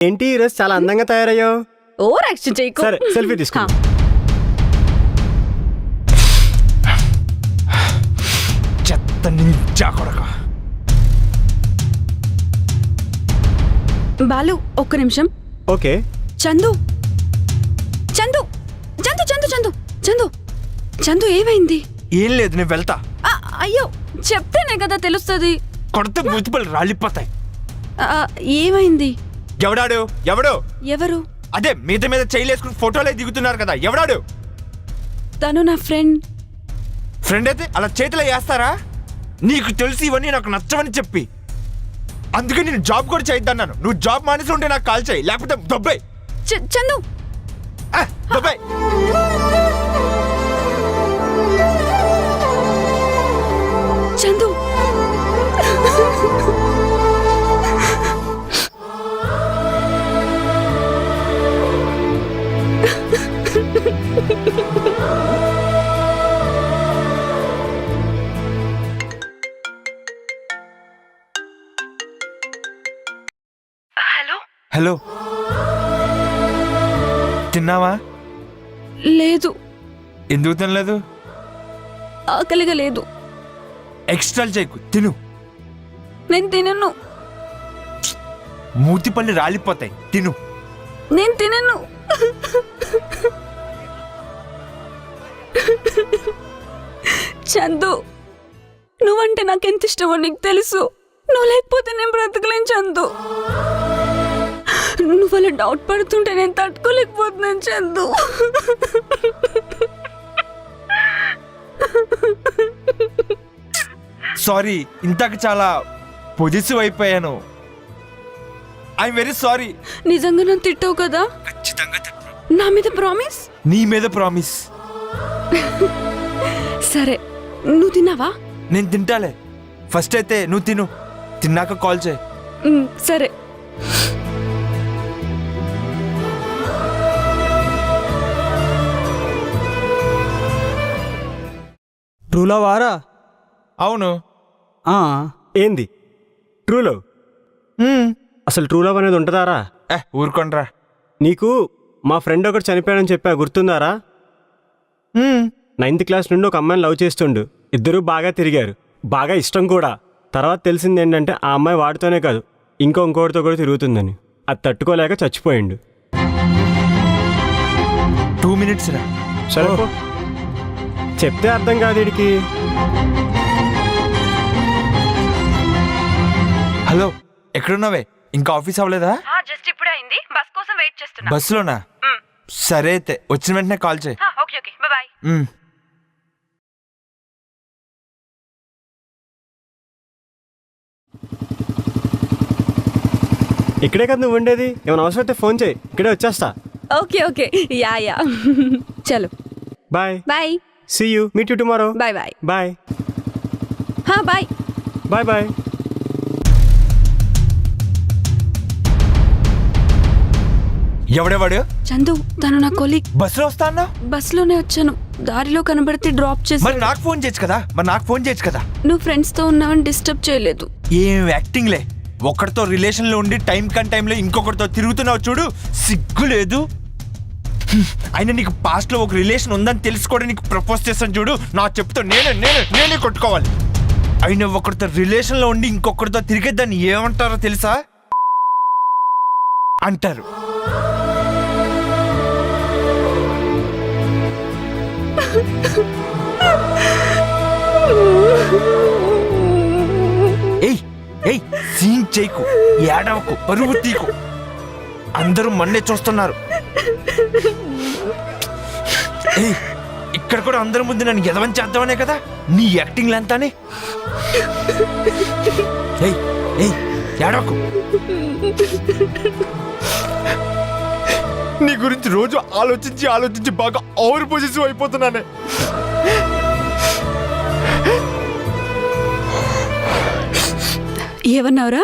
ఏంటి ఈరోజు చాలా అందంగా తయారయ్యావు ఓవర్ యాక్షన్ చేయకు. సరే సెల్ఫీ తీసుకో. చెత్త నింజా కొడక. బాలు ఒక్క నిమిషం. ఓకే. చందు. చందు. చందు చందు చందు. చందు. చందు ఏమైంది? ఏం లేదు నేను వెళ్తా. ఆ, అయ్యో చెప్తేనే కదా తెలుస్తుంది. కొడితే ముతుపలు రాలిపోతాయి. ఆ, ఏమైంది? ఎవడాడు? ఎవడు? ఎవరు? అదే మీద మీద చేయలేసుకుని ఫోటోలే దిగుతున్నారు కదా ఎవడాడు? తను నా ఫ్రెండ్. ఫ్రెండ్ అయితే అలా చేతిలో వేస్తారా? నీకు తెలిసి ఇవన్నీ నాకు నచ్చవని చెప్పి. అందుకే నేను జాబ్ కూడా చేయొద్దన్నాను. నువ్వు జాబ్ మానేసి ఉంటే నాకు కాల్ చేయి లేకపోతే దొబ్బాయి. చ- చందు! దొబ్బాయి. హలో. తిన్నావా? లేదు. ఎందుకు తినలేదు? ఆకలిగా లేదు. ఎక్స్ట్రాలు చేయకు తిను. నేను తినను. మూతిపల్లి రాలిపోతాయి తిను. నేను తినను. చందు నువ్వంటే నాకెంత ఇష్టమో నీకు తెలుసు. నువ్వు లేకపోతే నేను బ్రతకలేను చందు. నువ్వు అలా డౌట్ పడుతుంటే నేను తట్టుకోలేకపోతున్నాను చందు. సారీ ఇంతకు చాలా పొజిటివ్ అయిపోయాను. ఐఎమ్ వెరీ సారీ నిజంగా నన్ను తిట్టావు కదా? ఖచ్చితంగా నా మీద ప్రామిస్ నీ మీద ప్రామిస్ సరే నువ్వు తిన్నావా? నేను తింటాలే. ఫస్ట్ అయితే నువ్వు తిను. తిన్నాక కాల్ చేయి. ఉమ్, సరే ట్రూలో వారా? అవును. ఆ, ఏంది? ట్రూలో? అసలు ట్రూ లవ్ అనేది ఉంటుందారా? ఏ ఊరుకోండ్రా. నీకు మా ఫ్రెండ్ ఒకటి చనిపోయాడని చెప్పా గుర్తుందారా? నైన్త్ క్లాస్ నుండి ఒక అమ్మాయిని లవ్ చేస్తుండు. ఇద్దరూ బాగా తిరిగారు. బాగా ఇష్టం కూడా. తర్వాత తెలిసింది ఏంటంటే ఆ అమ్మాయి వాడితోనే కాదు ఇంకో ఇంకోటితో కూడా తిరుగుతుందని. అది తట్టుకోలేక చచ్చిపోయిండు. టూ మినిట్స్ రా. సరే పో. చెప్తే అర్థం కాదు వీడికి. హలో ఎక్కడున్నావే? ఇంకా ఆఫీస్ అవ్వలేదా? జస్ట్ ఇప్పుడే అయింది. బస్ కోసం వెయిట్ చేస్తున్నా. బస్సులోనా? సరే అయితే వచ్చిన వెంటనే కాల్ చేయి. Okay okay. బాయ్. ఇక్కడే కదా నువ్వు ఉండేది? ఏమైనా అవసరం అయితే ఫోన్ చేయి. ఇక్కడే వచ్చేస్తా. Okay okay. Yeah yeah. చలో. Bye bye see you meet you tomorrow bye bye bye హా బాయ్ బాయ్ బాయ్ ఎవడేవాడు? చందు తను నా కొలీగ్. బస్సులో వస్తా అన్నా బస్సులోనే వచ్చాను. దారిలో కనబడితే డ్రాప్ చేసి మరి నాకు ఫోన్ చేయొచ్చు కదా? మరి నాకు ఫోన్ చేయొచ్చు కదా? నువ్వు ఫ్రెండ్స్తో ఉన్నావని డిస్టర్బ్ చేయలేదు. ఏం యాక్టింగ్ లే ఒక్కడితో రిలేషన్లో ఉండి టైం కన్ టైంలో ఇంకొకరితో తిరుగుతున్నావు చూడు? సిగ్గు లేదు హ్మ్. అయినా నీకు పాస్ట్లో ఒక రిలేషన్ ఉందని తెలుసుకోవడం నీకు ప్రపోజ్ చేస్తాను చూడు. నా చెప్తా నేనే నేనే నేనే కొట్టుకోవాలి. అయినా ఒకరితో రిలేషన్లో ఉండి ఇంకొకరితో తిరిగేద్దాన్ని ఏమంటారో తెలుసా? అంటారు. ఏయ్ ఏయ్ సీన్ చేయకు ఏడవకు పరువు తీకు అందరూ మన్నే చూస్తున్నారు. ఏయ్ ఇక్కడ కూడా అందరి ముందు నన్ను ఎదవని చేద్దామనే కదా? నీ యాక్టింగ్ అంతానే ఏయ్ ఏయ్ ఏడవకు. నీ గురించి రోజు ఆలోచించి ఆలోచించి బాగా ఓవర్ పొజిటివ్ అయిపోతున్నానే. ఏమన్నావురా?